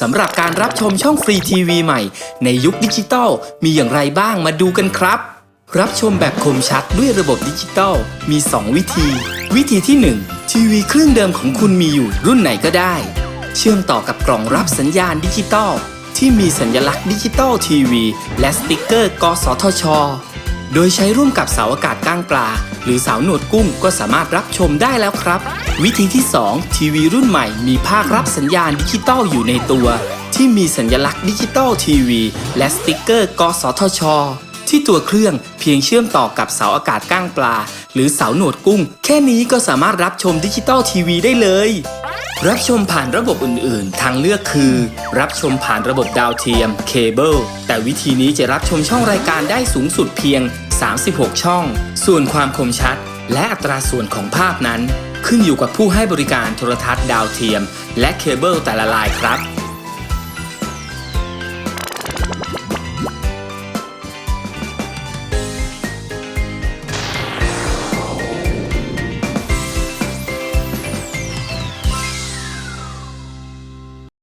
สำหรับการรับชมช่องฟรีทีวีใหม่ ในยุคดิจิตอลมีอย่างไรบ้างมาดูกันครับ รับชมแบบคมชัดด้วยระบบดิจิตอลมี 2 วิธี วิธีที่ 1 ทีวีเครื่องเดิมของคุณมีอยู่รุ่นไหนก็ได้ เชื่อมต่อกับกล่องรับสัญญาณดิจิตอลที่มีสัญลักษณ์ดิจิตอลทีวีและสติกเกอร์กสทช โดยใช้ร่วมกับเสาอากาศก้างปลา หรือเสาหนวดกุ้งก็สามารถรับชมได้แล้วครับ วิธีที่ 2 ทีวีรุ่นใหม่มีภาครับสัญญาณดิจิตอลอยู่ในตัว ที่มีสัญลักษณ์ดิจิตอลทีวี และสติกเกอร์กสทช ที่ตัวเครื่องเพียงเชื่อมต่อกับเสาอากาศก้างปลา หรือเสาหนวดกุ้ง แค่นี้ก็สามารถรับชมดิจิตอลทีวีได้เลยรับชมผ่านระบบอื่น ๆ ทางเลือกคือ รับชมผ่านระบบดาวเทียมเคเบิลแต่วิธีนี้จะรับชมช่องรายการได้สูงสุดเพียง 36 ช่อง ส่วนความคมชัด และอัตราส่วนของภาพนั้น ขึ้นอยู่กับผู้ให้บริการโทรทัศน์ดาวเทียม และเคเบิลแต่ละลายครับ